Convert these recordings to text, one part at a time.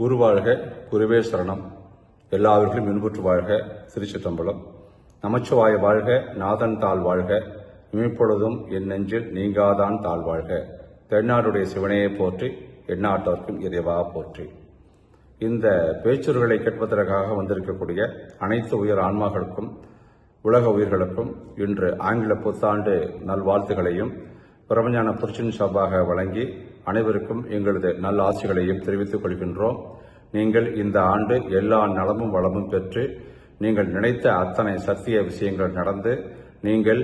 குரு வாழ்க குருவே சரணம். எல்லாவர்களும் இன்புற்று வாழ்க திருச்சிற்றம்பலம். நமச்சிவாய வாழ்க நாதன் தாழ் வாழ்க. இமைப்பொழுதும் என் நெஞ்சில் நீங்காதான் தாழ் வாழ்க. தென்னாடுடைய சிவனையை போற்றி எந்நாட்டவர்க்கும் இறைவா போற்றி. இந்த பேச்சுரைகளை கேட்பதற்காக வந்திருக்கக்கூடிய அனைத்து உயர் ஆன்மாக்களுக்கும் உலக உயிர்களுக்கும் இன்று ஆங்கில புத்தாண்டு நல்வாழ்த்துகளையும் பிரபஞ்சான புருஷன் சார்பாக வழங்கி அனைவருக்கும் எங்களது நல்ல ஆசைகளையும் தெரிவித்துக் கொள்கின்றோம். நீங்கள் இந்த ஆண்டு எல்லா நலமும் வளமும் பெற்று நீங்கள் நினைத்த அத்தனை சத்திய விஷயங்கள் நடந்து நீங்கள்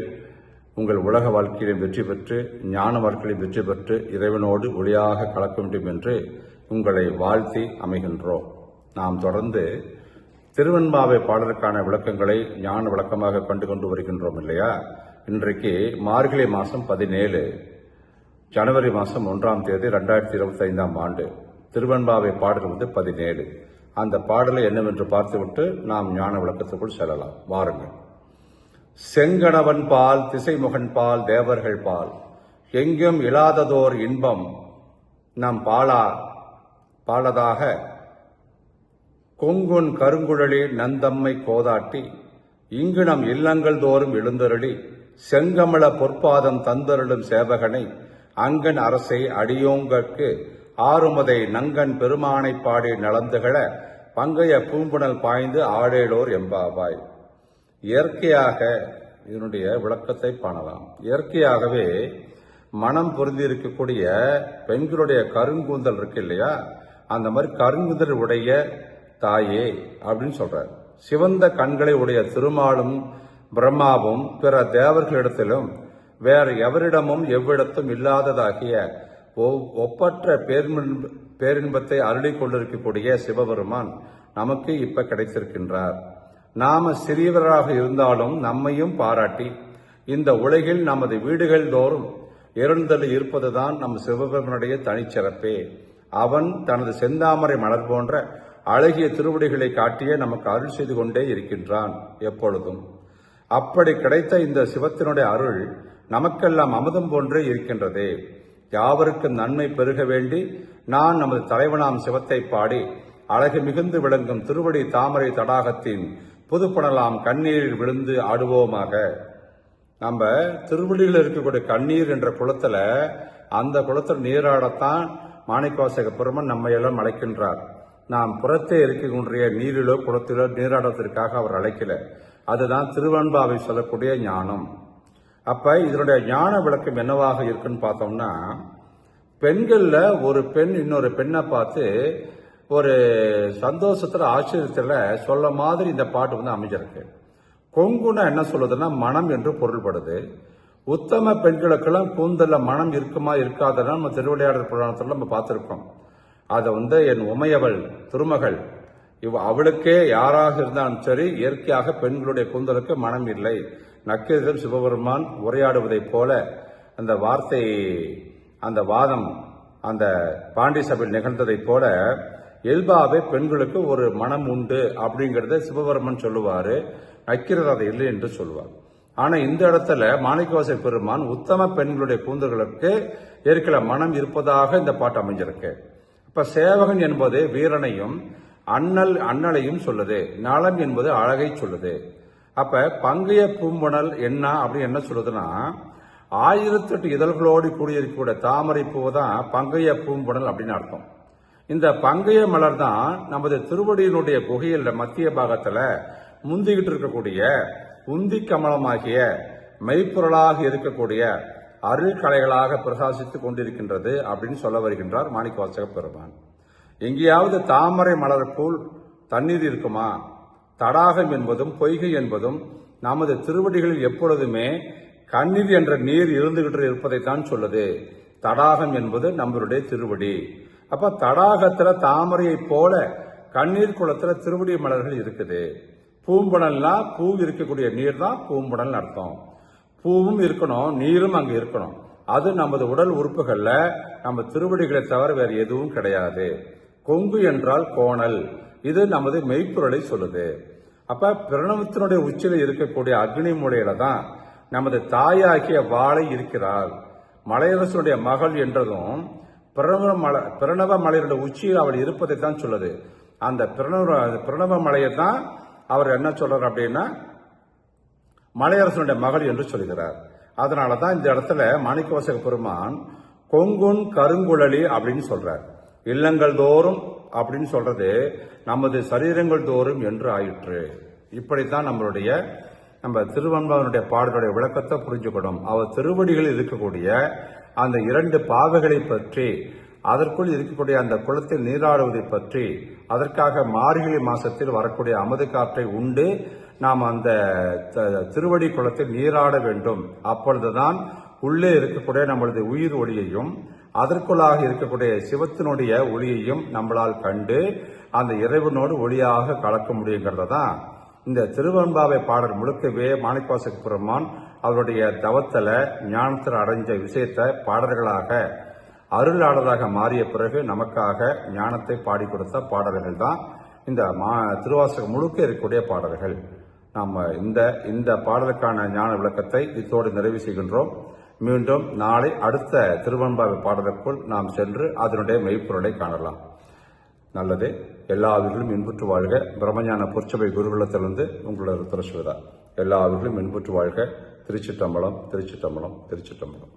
உங்கள் உலக வாழ்க்கையிலும் வெற்றி பெற்று ஞான வாழ்க்கையிலும் வெற்றி பெற்று இறைவனோடு ஒளியாக கலக்க வேண்டும் என்று உங்களை வாழ்த்தி அமைகின்றோம். நாம் தொடர்ந்து திருவெண்பாவை பாடலுக்கான விளக்கங்களை ஞான விளக்கமாக கண்டு கொண்டு வருகின்றோம் இல்லையா? இன்றைக்கு மார்கழி மாதம் பதினேழு. ஜனவரி மாதம் ஒன்றாம் தேதி ரெண்டாயிரத்தி இருபத்தி ஐந்தாம் ஆண்டு திருவெண்பாவை பாடல் வந்து பதினேழு. அந்த பாடலை என்னவென்று பார்த்துவிட்டு நாம் ஞான விளக்கத்துக்குள் செல்லலாம். வாருங்கள். செங்கணவன் பால் திசைமுகன் பால் தேவர்கள் பால். எங்கும் இல்லாததோர் இன்பம் நம் பாலா பாலதாக கொங்குன் கருங்குழலி நந்தம்மை கோதாட்டி. இங்கு நம் இல்லங்கள் தோறும் எழுந்தருளி. செங்கமல பொற்பாதம் தந்தருளும் சேவகனை. அங்கன் அரசை அடியோங்கற்கு ஆறுமதை நங்கன் பெருமானை பாடி நலந்துகள பங்கைய பூம்புணல் பாய்ந்து ஆடேலோர் எம்பாவாய். இயற்கையாக இதனுடைய விளக்கத்தை காணலாம். இயற்கையாகவே மனம் பொருந்தி இருக்கக்கூடிய பெண்களுடைய கருங்கூந்தல் இருக்கு இல்லையா? அந்த மாதிரி கருங்குந்தல் உடைய தாயே அப்படின்னு சொல்றார். சிவந்த கண்களை உடைய திருமாலும் பிரம்மாவும் பிற தேவர்களிடத்திலும் வேறு எவரிடமும் எவ்விடத்தும் இல்லாததாகிய ஒ- ஒப்பற்ற பேரின்ப- பேரின்பத்தை அருளிக் கொண்டிருக்கக்கூடிய சிவபெருமான் நமக்கு இப்ப கிடைத்திருக்கின்றார். நாம சிறியவராக இருந்தாலும் நம்மையும் பாராட்டி இந்த உலகில் நமது வீடுகள் தோறும் இருந்தல் இருப்பதுதான் நம் சிவபெருமனுடைய தனிச்சிறப்பே. அவன் தனது செந்தாமரை மலர் போன்ற அழகிய திருவடிகளை காட்டியே நமக்கு அருள் செய்து கொண்டே இருக்கின்றான் எப்பொழுதும். அப்படி கிடைத்த இந்த சிவத்தினுடைய அருள் நமக்கெல்லாம் அமுதம் போன்றே இருக்கின்றது. யாவருக்கும் நன்மை பெருக வேண்டி நான் நமது தலைவனாம் சிவத்தை பாடி அழகு மிகுந்து விளங்கும் திருவடி தாமரை தடாகத்தின் புதுப்படலாம் கண்ணீரில் விழுந்து ஆடுவோமாக. நம்ம திருவடியில் இருக்கக்கூடிய கண்ணீர் என்ற குளத்துல அந்த குளத்தில் நீராடத்தான் மாணிக்கவாசக பெருமன் நம்ம எல்லாம் அழைக்கின்றார். நாம் புறத்தே இருக்கக்கூடிய நீரிலோ குளத்திலோ நீராடத்திற்காக அவர் அழைக்கல. அதுதான் திருவன்பாவை சொல்லக்கூடிய ஞானம். அப்ப இதனுடைய ஞான விளக்கம் என்னவாக இருக்குன்னு பார்த்தோம்னா பெண்களில் ஒரு பெண் இன்னொரு பெண்ணை பார்த்து ஒரு சந்தோஷத்தில் ஆச்சரியத்தில் சொல்ல மாதிரி இந்த பாட்டு வந்து அமைஞ்சிருக்கு. கொங்குனா என்ன சொல்லுதுன்னா மனம் என்று பொருள்படுது. உத்தம பெண்களுக்கெல்லாம் கூந்தலில் மனம் இருக்குமா இருக்காதுன்னா நம்ம திருவிளையாடல் புராணத்தில் நம்ம பார்த்துருக்கோம். அதை வந்து என் உமையவள் திருமகள் இவ் அவளுக்கே யாராக இருந்தாலும் சரி இயற்கையாக பெண்களுடைய கூந்தலுக்கு மனம் இல்லை. நக்கீரன் சிவபெருமான் உரையாடுவதைப் போல அந்த வார்த்தை அந்த வாதம் அந்த பாண்டி சபையில் நிகழ்ந்ததைப் போல இயல்பாகவே பெண்களுக்கு ஒரு மனம் உண்டு அப்படிங்கிறத சிவபெருமன் சொல்லுவார். நக்கீரர் அதை இல்லை என்று சொல்லுவார் ஆனால் இந்த இடத்துல மாணிக்கவாச பெருமான் உத்தம பெண்களுடைய கூந்தல்களுக்கு ஏற்கல மனம் இருப்பதாக இந்த பாட்டு அமைஞ்சிருக்கு. இப்போ சேவகன் என்பது வீரனையும் அண்ணல் அண்ணலையும் சொல்லுது. நலம் என்பது அழகை சொல்லுது. அப்ப பங்கைய பூம்புணல் என்ன அப்படின்னு என்ன சொல்லுதுன்னா ஆயிரத்தெட்டு இதழ்களோடு கூடியிருக்கக்கூடிய தாமரை பூவை தான் பங்கைய பூம்புணல் அப்படின்னு அர்த்தம். இந்த பங்கைய மலர் தான் நமது திருவடியினுடைய குகையில் மத்திய பாகத்துல முந்திக்கிட்டு இருக்கக்கூடிய உந்தி கமலமாகிய மெய்ப்பொருளாக இருக்கக்கூடிய அருள் கலைகளாக பிரகாசித்துக் கொண்டிருக்கின்றது அப்படின்னு சொல்ல வருகின்றார் மாணிக்க வாசக பெருமான். எங்கேயாவது தாமரை மலர் போல் தண்ணீர் இருக்குமா? தடாகம் என்பதும் பொய்கை என்பதும் நமது திருவடிகளில் எப்பொழுதுமே கண்ணீர் என்ற நீர் இருந்துகிட்டு இருப்பதைத்தான் சொல்லுது. தடாகம் என்பது நம்மளுடைய திருவடி. அப்ப தடாகத்துல தாமரையைப் போல கண்ணீர் குளத்துல திருவடி மலர்கள் இருக்குது. பூம்புணல்னா பூ இருக்கக்கூடிய நீர் தான் பூம்புணல் அர்த்தம். பூவும் இருக்கணும் நீரும் அங்க இருக்கணும். அது நமது உடல் உறுப்புகள்ல நம்ம திருவடிகளை தவிர வேறு எதுவும் கிடையாது. கொங்கு என்றால் கோணல். இது நமது மெய்ப்பொருளை சொல்லுது. அப்ப பிரணவத்தினுடைய உச்சியில் இருக்கக்கூடிய அக்னி மூலையில தான் நமது தாயாகிய வாழை இருக்கிறாள். மலையரசனுடைய மகள் என்றதும் பிரணவ மலை பிரணவ மலையினுடைய உச்சியில் அவள் இருப்பதை தான் சொல்லுது. அந்த பிரணவ பிரணவ மலையை தான் அவர் என்ன சொல்றார் அப்படின்னா மலையரசனுடைய மகள் என்று சொல்கிறார். அதனால தான் இந்த இடத்துல மாணிக்கவாசக பெருமான் கொங்குன் கருங்குழலி அப்படின்னு சொல்றார். இல்லங்கள் தோறும் அப்படின்னு சொல்றது நமது சரீரங்கள் தோறும் என்று ஆயிற்று. இப்படித்தான் நம்மளுடைய நம்ம திருவன்பாவனுடைய பாடலுடைய விளக்கத்தை புரிஞ்சுக்கணும். அவர் திருவடிகளில் இருக்கக்கூடிய அந்த இரண்டு பாவைகளை பற்றி அதற்குள் இருக்கக்கூடிய அந்த குளத்தில் நீராடுவதை பற்றி அதற்காக மார்கழி மாசத்தில் வரக்கூடிய அமது காற்றை உண்டு நாம் அந்த த- திருவடி குளத்தில் நீராட வேண்டும். அப்பொழுதுதான் உள்ளே இருக்கக்கூடிய நம்மளது உயிர் ஒளியையும் அதற்குள்ளாக இருக்கக்கூடிய சிவத்தினுடைய ஒளியையும் நம்மளால் கண்டு அந்த இறைவனோடு ஒளியாக கலக்க முடியுங்கிறத தான் இந்த திருவெண்பாவை பாடல் முழுக்கவே மாணிக்கவாசக பெருமான் அவருடைய தவத்தில் ஞானத்தில் அடைஞ்ச விஷயத்தை பாடல்களாக அருளாளராக மாறிய பிறகு நமக்காக ஞானத்தை பாடி கொடுத்த பாடல்கள் தான் இந்த மா திருவாசகம் முழுக்க இருக்கக்கூடிய பாடல்கள். நாம் இந்த இந்த பாடலுக்கான ஞான விளக்கத்தை இத்தோடு நிறைவு செய்கின்றோம். மீண்டும் நாளை அடுத்த திருவன்பாவை பாடலுக்குள் நாம் சென்று அதனுடைய மெய்ப்பொருளை காணலாம். நல்லது எல்லா இன்புற்று வாழ்க. பிரம்மஞான பொற்சபை குருகுலத்திலிருந்து உங்களோட துரசுவதா எல்லா அவர்களும் இன்புற்று வாழ்க. திருச்சிட்டம்பலம் திருச்சிட்டம்பலம் திருச்சிட்டம்பலம்